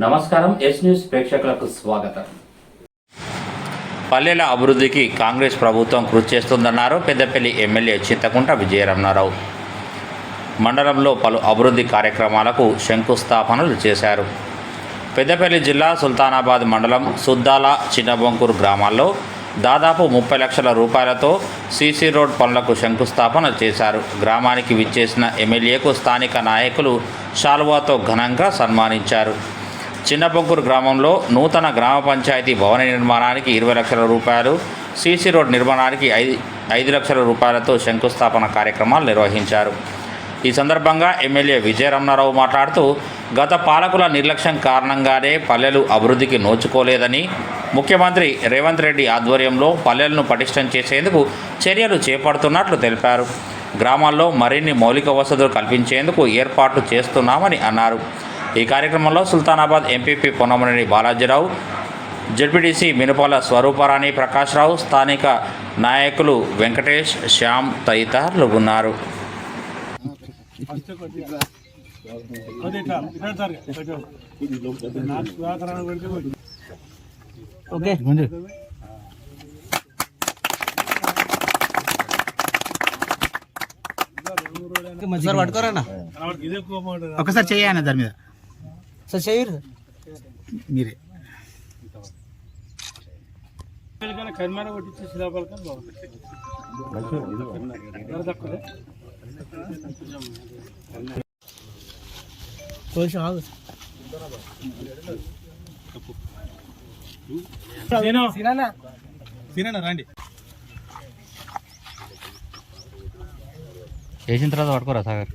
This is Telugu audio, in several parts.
నమస్కారం ఎస్ న్యూస్ ప్రేక్షకులకు స్వాగతం. పల్లెల అభివృద్ధికి కాంగ్రెస్ ప్రభుత్వం కృషి చేస్తుందన్నారు పెద్దపల్లి ఎమ్మెల్యే చింతకుంట విజయరమణారావు. మండలంలో పలు అభివృద్ధి కార్యక్రమాలకు శంకుస్థాపనలు చేశారు. పెద్దపల్లి జిల్లా సుల్తానాబాద్ మండలం సుద్దాల చిన్నబొంకూరు గ్రామాల్లో దాదాపు ముప్పై లక్షల రూపాయలతో సీసీ రోడ్ పనులకు శంకుస్థాపన చేశారు. గ్రామానికి విచ్చేసిన ఎమ్మెల్యేకు స్థానిక నాయకులు శాలువాతో ఘనంగా సన్మానించారు. చిన్నపొంకూరు గ్రామంలో నూతన గ్రామ పంచాయతీ భవన నిర్మాణానికి ఇరవై లక్షల రూపాయలు సీసీ రోడ్ నిర్మాణానికి ఐదు ఐదు లక్షల రూపాయలతో శంకుస్థాపన కార్యక్రమాలు నిర్వహించారు. ఈ సందర్భంగా ఎమ్మెల్యే విజయరమణారావు మాట్లాడుతూ గత పాలకుల నిర్లక్ష్యం కారణంగానే పల్లెలు అభివృద్ధికి నోచుకోలేదని ముఖ్యమంత్రి రేవంత్ రెడ్డి ఆధ్వర్యంలో పల్లెలను పటిష్టం చేసేందుకు చర్యలు చేపడుతున్నట్లు తెలిపారు. గ్రామాల్లో మరిన్ని మౌలిక వసతులు కల్పించేందుకు ఏర్పాట్లు చేస్తున్నామని అన్నారు. ఈ కార్యక్రమంలో సుల్తానాబాద్ ఎంపీపీ పొన్నమనేని బాలాజీరావు జడ్పీటీసీ మినపాల స్వరూపరాణి ప్రకాశ్రావు స్థానిక నాయకులు వెంకటేష్ శ్యామ్ తదితరులు ఉన్నారు. ఓకే. సార్ పట్టుకోరన్నా ఒకసారి చేయాలి దాని మీద. సార్ చేయరు. మీరే. కరిమాన కొట్టించి శిలాపలకం బాగుంటుంది కొంచెం ఆగు రండి. వేసిన తర్వాత పట్టుకోరా సాగర్.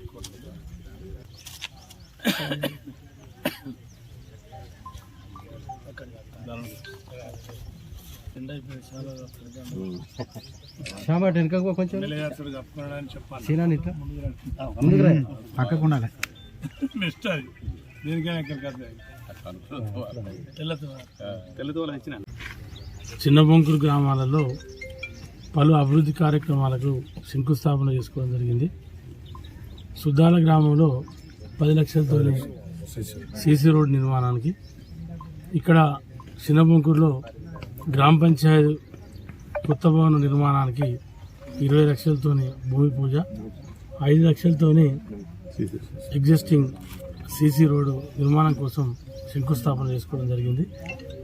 శ్యామట వెనక కొంచెం నిలయాత్రుడు కప్పుకోవడానికి చెప్పాలి సీనా ఇట్లా. ముందుకు. పక్కకు ఉండాలి. బెస్ట్ అది దీనికైనా చిన్న బొంకురు గ్రామాలలో పలు అభివృద్ధి కార్యక్రమాలకు శంకుస్థాపన చేసుకోవడం జరిగింది. సుద్దాల గ్రామంలో పది లక్షలతో సీసీ రోడ్ నిర్మాణానికి. ఇక్కడ చిన్నబంకూరులో గ్రామ పంచాయతీ కొత్త భవన నిర్మాణానికి ఇరవై లక్షలతోని భూమి పూజ ఐదు లక్షలతోని ఎగ్జిస్టింగ్ సీసీ రోడ్డు నిర్మాణం కోసం శంకుస్థాపన చేసుకోవడం జరిగింది.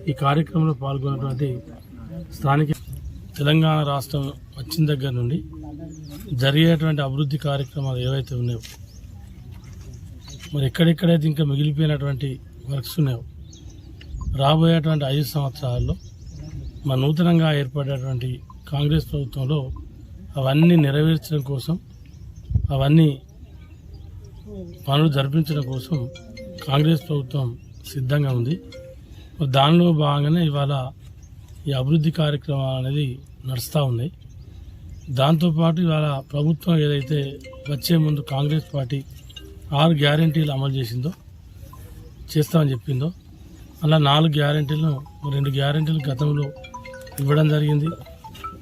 ఈ కార్యక్రమంలో పాల్గొన్నటువంటి స్థానిక తెలంగాణ రాష్ట్రం వచ్చిన దగ్గర నుండి జరిగేటువంటి అభివృద్ధి కార్యక్రమాలు ఏవైతే ఉన్నాయో మరి ఎక్కడెక్కడైతే ఇంకా మిగిలిపోయినటువంటి వర్క్స్ ఉన్నాయో రాబోయేటువంటి ఐదు సంవత్సరాల్లో మన నూతనంగా ఏర్పడేటువంటి కాంగ్రెస్ ప్రభుత్వంలో అవన్నీ నెరవేర్చడం కోసం అవన్నీ పనులు జరిపించడం కోసం కాంగ్రెస్ ప్రభుత్వం సిద్ధంగా ఉంది. దానిలో భాగంగానే ఇవాళ ఈ అభివృద్ధి కార్యక్రమాలు అనేది నడుస్తూ ఉన్నాయి. దాంతోపాటు ఇవాళ ప్రభుత్వం ఏదైతే వచ్చే ముందు కాంగ్రెస్ పార్టీ ఆరు గ్యారంటీలు అమలు చేసిందో చేస్తామని చెప్పిందో అలా నాలుగు గ్యారంటీలను రెండు గ్యారంటీలు గతంలో ఇవ్వడం జరిగింది.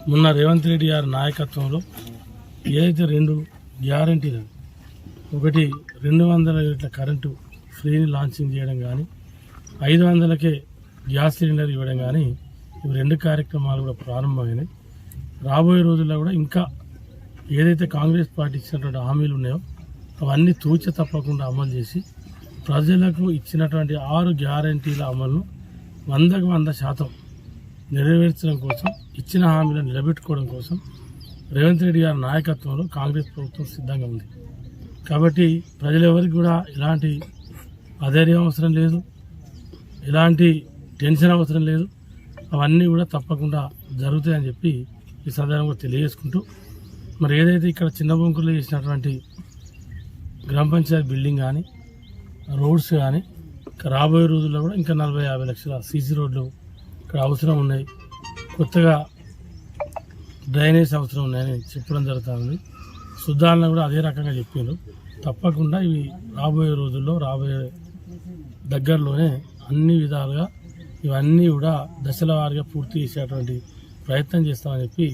మొన్న రేవంత్ రెడ్డి గారి నాయకత్వంలో ఏదైతే రెండు గ్యారంటీలు ఒకటి రెండు వందల యూనిట్ల కరెంటు ఫ్రీని లాంచింగ్ చేయడం కానీ ఐదు వందలకే గ్యాస్ సిలిండర్ ఇవ్వడం కానీ ఇవి రెండు కార్యక్రమాలు కూడా ప్రారంభమైనాయి. రాబోయే రోజుల్లో కూడా ఇంకా ఏదైతే కాంగ్రెస్ పార్టీ ఇచ్చినటువంటి హామీలు ఉన్నాయో అవన్నీ తూచ తప్పకుండా అమలు చేసి ప్రజలకు ఇచ్చినటువంటి ఆరు గ్యారంటీల అమలును వందకు వంద శాతం నెరవేర్చడం కోసం ఇచ్చిన హామీలను నిలబెట్టుకోవడం కోసం రేవంత్ రెడ్డి గారి నాయకత్వంలో కాంగ్రెస్ ప్రభుత్వం సిద్ధంగా ఉంది. కాబట్టి ప్రజలెవరికి కూడా ఎలాంటి అధైర్యం అవసరం లేదు ఎలాంటి టెన్షన్ అవసరం లేదు. అవన్నీ కూడా తప్పకుండా జరుగుతాయని చెప్పి ఈ సందర్భంగా తెలియజేసుకుంటూ మరి ఏదైతే ఇక్కడ చిన్న బొంకులు చేసినటువంటి గ్రామ పంచాయతీ బిల్డింగ్ కానీ రోడ్స్ కానీ ఇంకా రాబోయే రోజుల్లో కూడా ఇంకా నలభై యాభై లక్షల సీసీ రోడ్లు ఇక్కడ అవసరం ఉన్నాయి. కొత్తగా డ్రైనేజ్ అవసరం ఉన్నాయని చెప్పడం జరుగుతుంది. శుద్ధాలను కూడా అదే రకంగా చెప్పారు. తప్పకుండా ఇవి రాబోయే రోజుల్లో రాబోయే దగ్గరలోనే అన్ని విధాలుగా ఇవన్నీ కూడా దశల వారీగా పూర్తి చేసేటువంటి ప్రయత్నం చేస్తామని చెప్పి